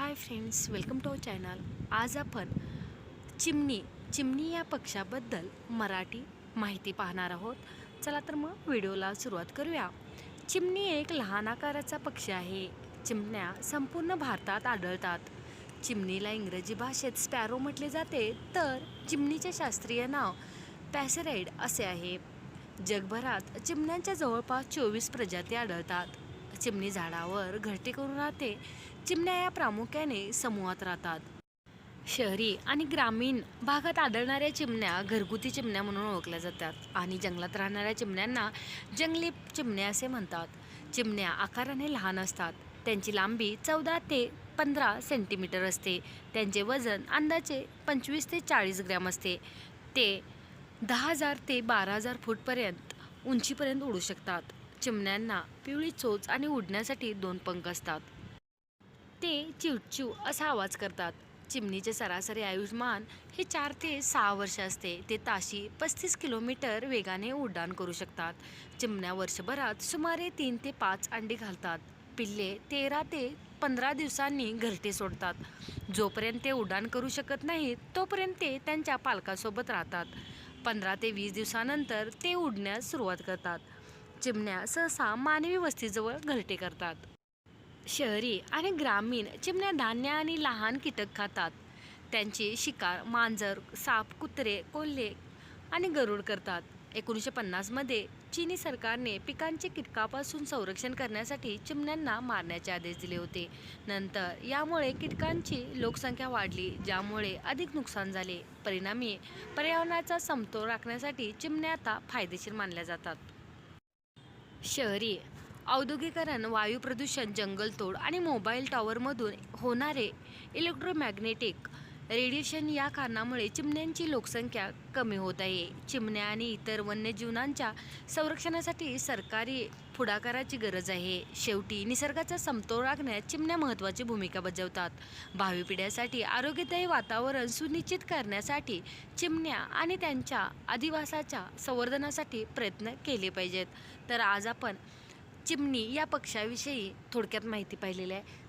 Hi friends welcome to our channel. आज आपण चिमणी चिमणी या पक्षाबद्दल मराठी माहिती पाहणार आहोत. चला तर मग व्हिडिओला सुरुवात करूया. चिमणी एक लहान आकाराचा पक्षी आहे. चिमण्या संपूर्ण भारतात आढळतात. चिमणीला इंग्रजी भाषेत स्पॅरो म्हटले जाते तर चिमणीचे शास्त्रीय नाव पॅसेराइड असे आहे. जगभरात चिमण्यांच्या जवळपास चोवीस प्रजाती आढळतात. चिमणी झाडावर घरटे करून राहते. चिमण्या या प्रामुख्याने समूहात राहतात. शहरी आणि ग्रामीण भागात आढळणाऱ्या चिमण्या घरगुती चिमण्या म्हणून ओळखल्या जातात आणि जंगलात राहणाऱ्या चिमण्यांना जंगली चिमण्या असे म्हणतात. चिमण्या आकाराने लहान असतात. त्यांची लांबी चौदा ते पंधरा सेंटीमीटर असते. त्यांचे वजन अंदाजे पंचवीस ते चाळीस ग्रॅम असते. ते दहा हजार ते बारा हजार फूटपर्यंत उंचीपर्यंत उडू शकतात. चिमण्यांना पिवळी चोच आणि उडण्यासाठी दोन पंख असतात. ते चिवचिव असा आवाज करतात. चिमणीचे सरासरी आयुष्मान हे चार ते सहा वर्ष असते. ते ताशी पस्तीस किलोमीटर वेगाने उड्डाण करू शकतात. चिमण्या वर्षभरात सुमारे तीन ते पाच अंडी घालतात. पिल्ले तेरा ते पंधरा दिवसांनी घरटे सोडतात. जोपर्यंत ते उड्डाण करू शकत नाहीत तोपर्यंत ते त्यांच्या पालकासोबत राहतात. पंधरा ते वीस दिवसानंतर ते उडण्यास सुरुवात करतात. चिमण्या सहसा मानवी वस्तीजवळ घरटे करतात. शहरी आणि ग्रामीण चिमण्या धान्य आणि लहान कीटक खातात. त्यांची शिकार मांजर साप कुत्रे कोल्हे आणि गरुड करतात. एकोणीसशे पन्नासमध्ये चीनी सरकारने पिकांचे कीटकापासून संरक्षण करण्यासाठी चिमण्यांना मारण्याचे आदेश दिले होते. नंतर यामुळे कीटकांची लोकसंख्या वाढली ज्यामुळे अधिक नुकसान झाले. परिणामी पर्यावरणाचा समतोल राखण्यासाठी चिमण्या आता फायदेशीर मानल्या जातात. शहरी औद्योगिकरण वायू प्रदूषण जंगलतोड आणि मोबाईल टॉवरमधून होणारे इलेक्ट्रोमॅग्नेटिक रेडिएशन या कारणामुळे चिमण्यांची लोकसंख्या कमी होत आहे. चिमण्या आणि इतर वन्यजीवनांच्या संरक्षणासाठी सरकारी पुढाकाराची गरज आहे. शेवटी निसर्गाचा समतोल राखण्यात चिमण्या महत्त्वाची भूमिका बजावतात. भावी पिढ्यासाठी आरोग्यदायी वातावरण सुनिश्चित करण्यासाठी चिमण्या आणि त्यांच्या अधिवासाच्या संवर्धनासाठी प्रयत्न केले पाहिजेत. तर आज आपण चिमणी या पक्षाविषयी थोडक्यात माहिती पाहिलेली आहे.